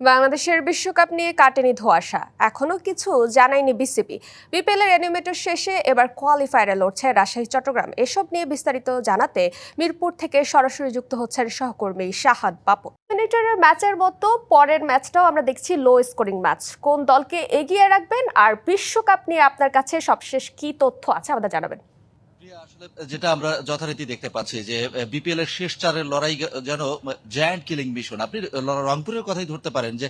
বাংলাদেশের বিশ্বকাপ নিয়ে কাটেনি ধোঁয়াশা। এখনও কিছু জানায়নি বিসিবি। বিপিএল এর অ্যানিমেটর শেষে এবার কোয়ালিফায়ারে লড়ছে রাজশাহী, চট্টগ্রাম। এসব নিয়ে বিস্তারিত জানাতে মিরপুর থেকে সরাসরি যুক্ত হচ্ছেন সহকর্মী শাহাদ বাপু। মিনিটারের ম্যাচের মতো পরের ম্যাচটাও আমরা দেখছি লো স্কোরিং ম্যাচ। কোন দলকে এগিয়ে রাখবেন আর বিশ্বকাপ নিয়ে আপনার কাছে সবশেষ কি তথ্য আছে আমাদের জানাবেন। যেটা আমরা যথারীতি দেখতে পাচ্ছি যে বিপিএল এর শেষ চারের লড়াই যেন জায়ান্ট কিলিং মিশন আপনি রংপুরের কথাই ধরতে পারেন যে,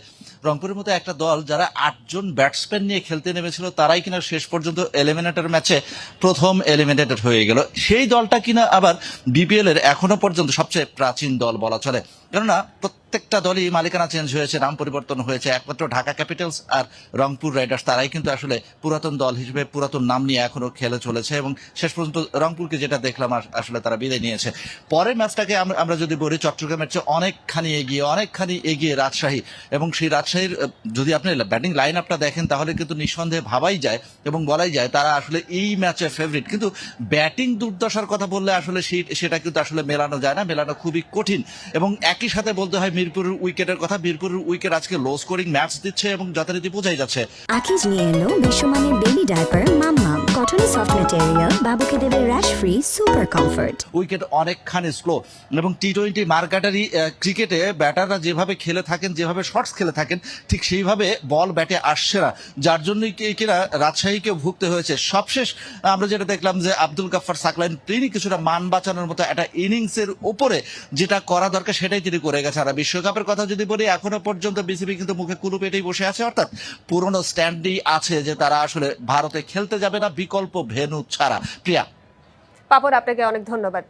রংপুরের মতো একটা দল যারা আটজন ব্যাটসম্যান নিয়ে খেলতে নেমেছিল, তারাই কিনা শেষ পর্যন্ত এলিমিনেটর ম্যাচে প্রথম এলিমিনেটেড হয়ে গেল। সেই দলটা কিনা আবার বিপিএল এর এখনও পর্যন্ত সবচেয়ে প্রাচীন দল বলা চলে। কেননা, প্রত্যেকটা দলই মালিকানা চেঞ্জ হয়েছে, নাম পরিবর্তন হয়েছে, একমাত্র ঢাকা ক্যাপিটালস আর রংপুর রাইডার্স, তারাই কিন্তু আসলে পুরাতন দল হিসেবে পুরাতন নাম নিয়ে এখনও খেলে চলেছে এবং শেষ পর্যন্ত রংপুরকে যেটা দেখলাম আসলে তারা বিদায় নিয়েছে। পরের ম্যাচটাকে আমরা যদি বলি, চট্টগ্রামের চেয়ে অনেকখানি এগিয়ে অনেকখানি এগিয়ে রাজশাহী এবং সেই রাজশাহীর যদি আপনি ব্যাটিং লাইন আপটা দেখেন, তাহলে কিন্তু নিঃসন্দেহে ভাবাই যায় এবং বলাই যায় তারা আসলে এই ম্যাচে ফেভারিট কিন্তু ব্যাটিং দুর্দশার কথা বললে আসলে সেটা কিন্তু আসলে মেলানো যায় না, মেলানো খুবই কঠিন এবং একই সাথে বলতে হয় মিরপুরের উইকেটের কথা। মিরপুরের উইকেট আজকে লো স্কোরিং ম্যাচ দিচ্ছে এবং যথারীতি বোঝাই যাচ্ছে। আকিজ নিয়ে এলো বিশ্বমানের baby diaper cotton soft material বাবুকে দেবে র্যাশ ফ্রি সুপার উইকেট অনেকখানি স্লো এবং টি টোয়েন্টি মার্কাটারি ক্রিকেটে ব্যাটাররা যেভাবে খেলে থাকেন, যেভাবে শর্টস খেলে থাকেন, ঠিক সেইভাবে বল ব্যাটে আসছে না। যার কিনা রাজশাহীকে ভুগতে হয়েছে। সবশেষ আমরা যেটা দেখলাম যে আব্দুল সাকলাইন তিনি কিছুটা মান বাঁচানোর মতো একটা ইনিংসের উপরে যেটা করা দরকার সেটাই তিনি করে গেছে আর বিশ্বকাপের কথা যদি বলি, এখনও পর্যন্ত বিসিবি কিন্তু মুখে কুলু পেটেই বসে আছে। অর্থাৎ পুরনো স্ট্যান্ডই আছে যে তারা আসলে ভারতে খেলতে যাবে না, বিকল্প ভেনু ছাড়া। প্রিয়া। পাপন আপনাকে অনেক ধন্যবাদ।